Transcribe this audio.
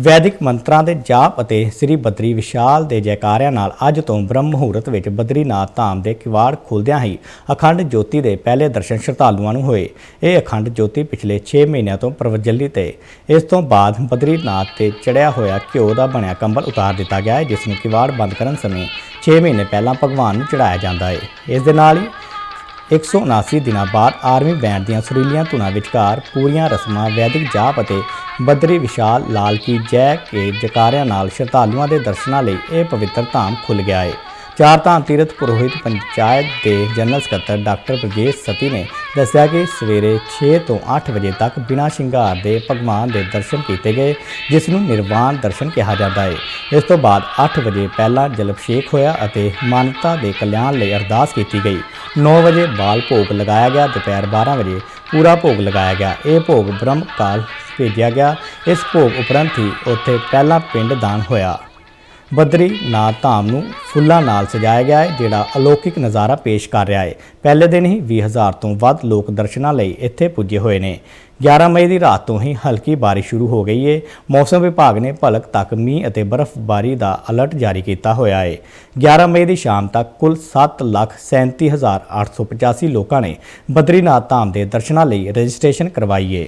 ਵੈਦਿਕ ਮੰਤਰਾਂ ਦੇ ਜਾਪ ਅਤੇ ਸ੍ਰੀ ਬਦਰੀ ਵਿਸ਼ਾਲ ਦੇ ਜੈਕਾਰਿਆਂ ਨਾਲ ਅੱਜ ਤੋਂ ਬ੍ਰਹਮ ਮੁਹੂਰਤ ਵਿੱਚ ਬਦਰੀਨਾਥ ਧਾਮ ਦੇ ਕਿਵਾੜ ਖੁੱਲਦਿਆਂ ਹੀ ਅਖੰਡ ਜੋਤੀ ਦੇ ਪਹਿਲੇ ਦਰਸ਼ਨ ਸ਼ਰਧਾਲੂਆਂ ਨੂੰ ਹੋਏ। ਇਹ ਅਖੰਡ ਜੋਤੀ ਪਿਛਲੇ 6 ਮਹੀਨਿਆਂ ਤੋਂ ਪ੍ਰਵਜਲਿਤ ਹੈ ਇਸ ਤੋਂ ਬਾਅਦ ਬਦਰੀਨਾਥ ਤੇ ਚੜਿਆ ਹੋਇਆ ਘਿਓ ਦਾ ਬਣਿਆ ਕੰਬਲ ਉਤਾਰ ਦਿੱਤਾ ਗਿਆ ਹੈ, ਜਿਸ ਨੂੰ ਕਿਵਾੜ ਬੰਦ ਕਰਨ ਸਮੇਂ 6 ਮਹੀਨੇ ਪਹਿਲਾਂ ਭਗਵਾਨ ਨੂੰ ਚੜਾਇਆ ਜਾਂਦਾ ਹੈ। ਇਸ ਦੇ ਨਾਲ ਹੀ 179 ਦਿਨਾਂ ਬਾਅਦ ਆਰਮੀ ਬੈਂਡ ਦੀਆਂ ਸੁਰੀਲੀਆਂ ਧੁਨਾਂ ਵਿਚਕਾਰ ਪੂਰੀਆਂ ਰਸਮਾਂ, ਵੈਦਿਕ ਜਾਪ ਅਤੇ ਬੱਦਰੀ ਵਿਸ਼ਾਲ ਲਾਲ ਕੀ ਜੈ ਕੇ ਜਕਾਰਿਆਂ ਨਾਲ ਸ਼ਰਧਾਲੂਆਂ ਦੇ ਦਰਸ਼ਨਾਂ ਲਈ ਇਹ ਪਵਿੱਤਰ ਧਾਮ ਖੁੱਲ ਗਿਆ ਹੈ ਚਾਰ ਧਾਮ ਤੀਰਥ ਪੁਰੋਹਿਤ ਪੰਚਾਇਤ ਦੇ ਜਨਰਲ ਸਕੱਤਰ ਡਾਕਟਰ ਬਰਜੇਸ਼ ਸਤੀ ਨੇ ਦੱਸਿਆ ਕਿ ਸਵੇਰੇ 6 ਤੋਂ 8 ਵਜੇ ਤੱਕ ਬਿਨਾਂ ਸ਼ਿੰਗਾਰ ਦੇ ਭਗਵਾਨ ਦੇ ਦਰਸ਼ਨ ਕੀਤੇ ਗਏ, ਜਿਸ ਨੂੰ ਨਿਰਵਾਣ ਦਰਸ਼ਨ ਕਿਹਾ ਜਾਂਦਾ ਹੈ ਇਸ ਤੋਂ ਬਾਅਦ 8 ਵਜੇ ਪਹਿਲਾ ਜਲ ਅਭਿਸ਼ੇਕ ਹੋਇਆ ਅਤੇ ਮਾਨਵਤਾ ਦੇ ਕਲਿਆਣ ਲਈ ਅਰਦਾਸ ਕੀਤੀ ਗਈ। 9 ਵਜੇ ਬਾਲ ਭੋਗ ਲਗਾਇਆ ਗਿਆ, ਦੁਪਹਿਰ 12 ਵਜੇ ਪੂਰਾ ਭੋਗ ਲਗਾਇਆ ਗਿਆ। ਇਹ ਭੋਗ ਬ੍ਰਹਮ ਕਾਲ ਭੇਜਿਆ ਗਿਆ। ਇਸ ਭੋਗ ਉਪਰੰਤ ਹੀ ਉੱਥੇ ਪਹਿਲਾ ਪਿੰਡ ਦਾਨ ਹੋਇਆ। ਬਦਰੀ ਨਾਥ ਧਾਮ ਨੂੰ ਫੁੱਲਾਂ ਨਾਲ ਸਜਾਇਆ ਗਿਆ ਹੈ, ਜਿਹੜਾ ਅਲੌਕਿਕ ਨਜ਼ਾਰਾ ਪੇਸ਼ ਕਰ ਰਿਹਾ ਹੈ। ਪਹਿਲੇ ਦਿਨ ਹੀ 20000 ਤੋਂ ਵੱਧ ਲੋਕ ਦਰਸ਼ਨਾਂ ਲਈ ਇੱਥੇ ਪੁੱਜੇ ਹੋਏ ਨੇ। 11 ਮਈ ਦੀ ਰਾਤ ਤੋਂ ਹੀ ਹਲਕੀ ਬਾਰਿਸ਼ ਸ਼ੁਰੂ ਹੋ ਗਈ ਹੈ ਮੌਸਮ ਵਿਭਾਗ ਨੇ ਭਲਕ ਤੱਕ ਮੀਂਹ ਅਤੇ ਬਰਫ਼ਬਾਰੀ ਦਾ ਅਲਰਟ ਜਾਰੀ ਕੀਤਾ ਹੋਇਆ ਹੈ 11 ਮਈ ਦੀ ਸ਼ਾਮ ਤੱਕ ਕੁੱਲ 737885 ਲੋਕਾਂ ਨੇ ਬਦਰੀਨਾਥ ਧਾਮ ਦੇ ਦਰਸ਼ਨਾਂ ਲਈ ਰਜਿਸਟ੍ਰੇਸ਼ਨ ਕਰਵਾਈ ਹੈ